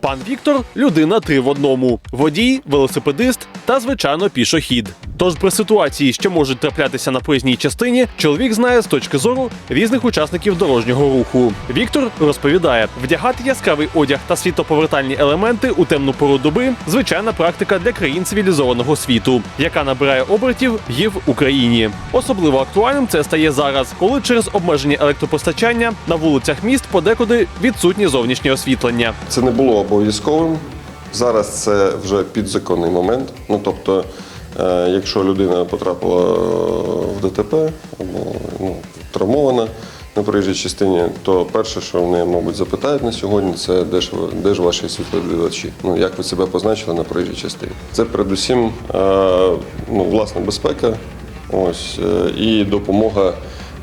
Пан Віктор людина три в одному: водій, велосипедист та звичайно пішохід. Тож при ситуації, що можуть траплятися на проїзній частині, чоловік знає з точки зору різних учасників дорожнього руху. Віктор розповідає, вдягати яскравий одяг та світоповертальні елементи у темну пору доби звичайна практика для країн цивілізованого світу, яка набирає обертів і в Україні. Особливо актуальним це стає зараз, коли через обмеження електропостачання на вулицях міст подекуди відсутнє зовнішнє освітлення. Це не було обов'язковим. Зараз це вже підзаконний момент. Ну тобто, е, якщо людина потрапила в ДТП або ну, травмована на проїжджій частині, то перше, що вони, мабуть, запитають на сьогодні, це де ж, де ж ваші світловідбивачі? Ну як ви себе позначили на проїжджій частині? Це передусім е, ну, власна безпека, ось е, і допомога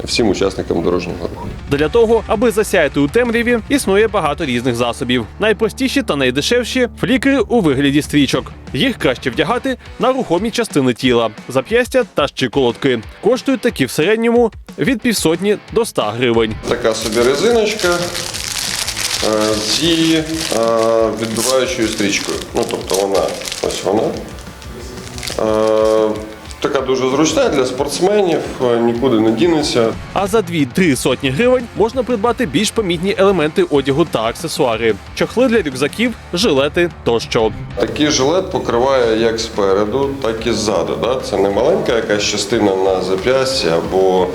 всім учасникам дорожнього руху. Для того, аби засяяти у темряві, існує багато різних засобів. Найпростіші та найдешевші флікери у вигляді стрічок. Їх краще вдягати на рухомі частини тіла, зап'ястя та щиколотки. Коштують такі в середньому від півсотні до 100 гривень. Така собі резиночка е, з її е, відбиваючою стрічкою. Ну, тобто вона ось вона. Така дуже зручна для спортсменів, е, нікуди не дінеться. А за 2-3 сотні гривень можна придбати більш помітні елементи одягу та аксесуари, чохли для рюкзаків, жилети тощо. Такий жилет покриває як спереду, так і ззаду. Да? Це не маленька якась частина на зап'ясті або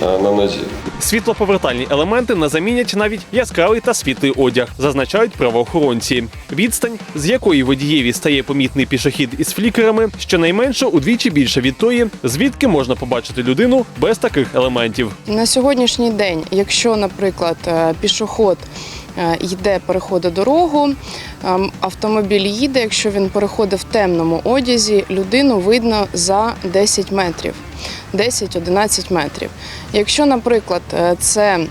на нозі. Світлоповертальні елементи не замінять навіть яскравий та світлий одяг, зазначають правоохоронці. Відстань, з якої водієві стає помітний пішохід із флікерами, щонайменше удвічі більше від тої, звідки можна побачити людину без таких елементів. На сьогоднішній день, якщо, наприклад, е, пішоход е, йде, переходить дорогу, ем, автомобіль їде, якщо він переходить в темному одязі, людину видно за 10 метрів, 10-11 метрів. Якщо, наприклад, е, це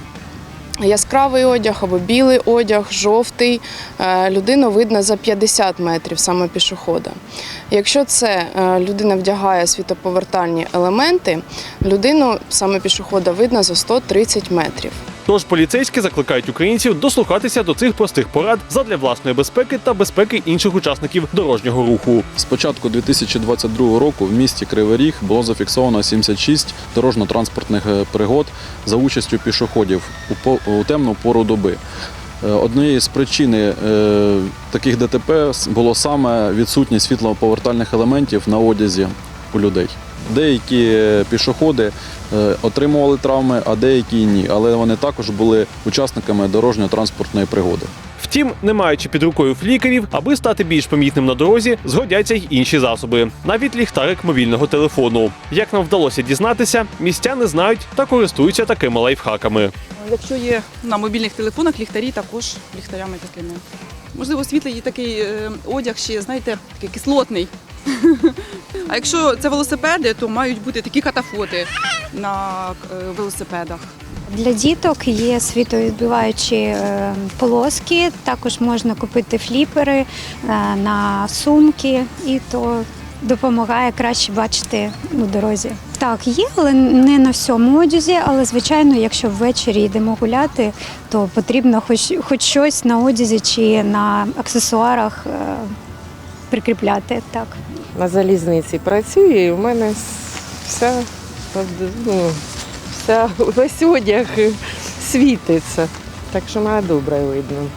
Яскравий одяг або білий одяг, жовтий, е, людину видно за 50 метрів саме пішохода. Якщо це е, людина вдягає світоповертальні елементи, людину саме пішохода видно за 130 метрів. Тож поліцейські закликають українців дослухатися до цих простих порад задля власної безпеки та безпеки інших учасників дорожнього руху. З початку 2022 року в місті Кривий Ріг було зафіксовано 76 дорожньо-транспортних е, пригод за участю пішоходів у темну пору доби. Е, Однією з причин е, таких ДТП було саме відсутність світлоповертальних елементів на одязі у людей. Деякі пішоходи отримували травми, а деякі ні. Але вони також були учасниками дорожньо-транспортної пригоди. Втім, не маючи під рукою флікерів, аби стати більш помітним на дорозі, згодяться й інші засоби, навіть ліхтарик мобільного телефону. Як нам вдалося дізнатися, містяни знають та користуються такими лайфхаками. Якщо є на мобільних телефонах ліхтарі, також ліхтарями такими. Можливо, світлий і такий е, одяг ще, знаєте, такий кислотний. А якщо це велосипеди, то мають бути такі катафоти на е, велосипедах. Для діток є світовідбиваючі е, полоски. Також можна купити фліпери е, на сумки, і то допомагає краще бачити у дорозі. Так, є, але не на всьому одязі. Але звичайно, якщо ввечері йдемо гуляти, то потрібно хоч, хоч щось на одязі чи на аксесуарах прикріпляти. Так. на залізниці працюю, і в мене все, ну, все весь одяг світиться. Так що мене добре видно,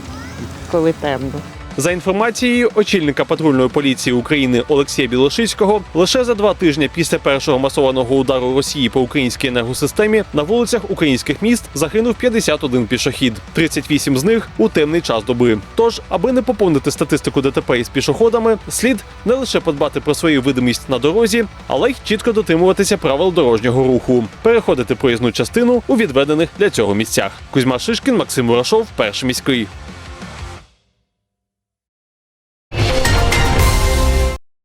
коли темно. За інформацією очільника патрульної поліції України Олексія Білошицького, лише за два тижні після першого масованого удару Росії по українській енергосистемі на вулицях українських міст загинув 51 пішохід, 38 з них у темний час доби. Тож, аби не поповнити статистику ДТП із пішоходами, слід не лише подбати про свою видимість на дорозі, але й чітко дотримуватися правил дорожнього руху, переходити проїзну частину у відведених для цього місцях. Кузьма Шишкін, Максим Мурашов, перший міський.